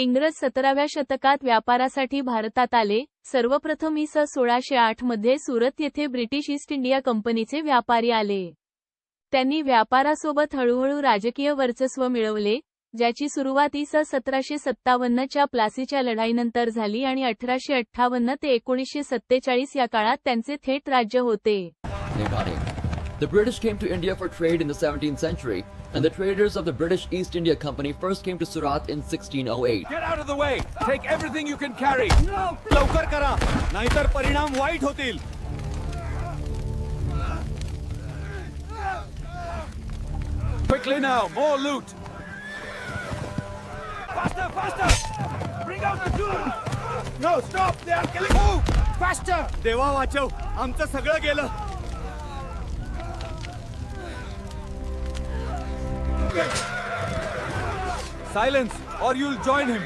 इंग्रज सतराव्या शतकात व्यापारासाठी भारतात आले. सर्वप्रथम इ स सोळाशे आठमध्ये सुरत येथे ब्रिटिश ईस्ट इंडिया कंपनीचे व्यापारी आले. त्यांनी व्यापारासोबत हळूहळू राजकीय वर्चस्व मिळवले ज्याची सुरुवात इ स सतराशे सत्तावन्नच्या प्लासीच्या लढाईनंतर झाली आणि अठराशे अठ्ठावन्न ते एकोणीसशे सत्तेचाळीस या काळात त्यांचे थेट राज्य होते. The British came to India for trade in the 17th century, and the traders of the British East India Company first came to Surat in 1608. Get out of the way! Take everything you can carry! लवकर करा नाहीतर परिणाम वाईट होतील Quickly now, more loot! Faster, faster! Bring out the tools! No, stop! They are killing Move! Faster! देवा वाचव आमचं सगळं गेलं Silence, or you'll join him.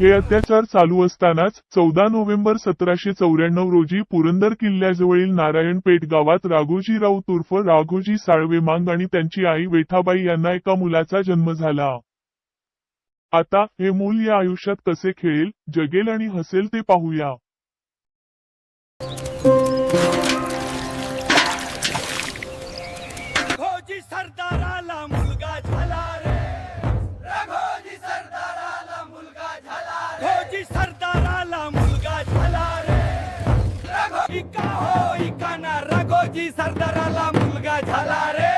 हे अत्याचार चालू असतानाच चौदा नोव्हेंबर सतराशे चौऱ्याण्णव रोजी पुरंदर किल्ल्याजवळील नारायणपेठ गावात राघोजीराव तुर्फ राघोजी साळवे मांग आणि त्यांची आई वेठाबाई यांना एका मुलाचा जन्म झाला आता हे मूल या आयुष्यात कसे खेळेल जगेल आणि हसेल ते पाहूया ना रघोजी सरदाराला मुलगा झाला रे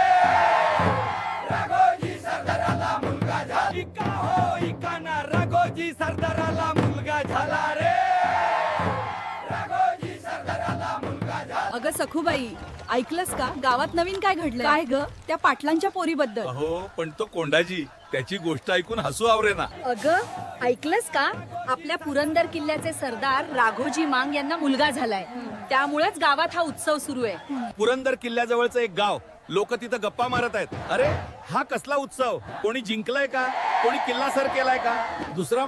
रघोजी सरदाराला मुलगा झाला इका हो इका ना रघोजी सरदाराला अगं सखूबाई ऐकलंस का? गावात नवीन काय घडलं काय ग? त्या पाटलांच्या पोरीबद्दल. अहो पण तो कोंडाजी त्याची गोष्ट ऐकून हसू आवरे ना. अगं ऐकलंस का? आपल्या पुरंदर किल्ल्याचे सरदार राघोजी मांग यांना मुलगा झालाय. त्यामुळेच गावात हा उत्सव सुरू आहे. पुरंदर किल्ल्याजवळचं एक गाव. लोक तिथं गप्पा मारत आहेत. अरे हा कसला उत्सव? कोणी जिंकलाय का? कोणी किल्ला सर केलाय का? दुसरा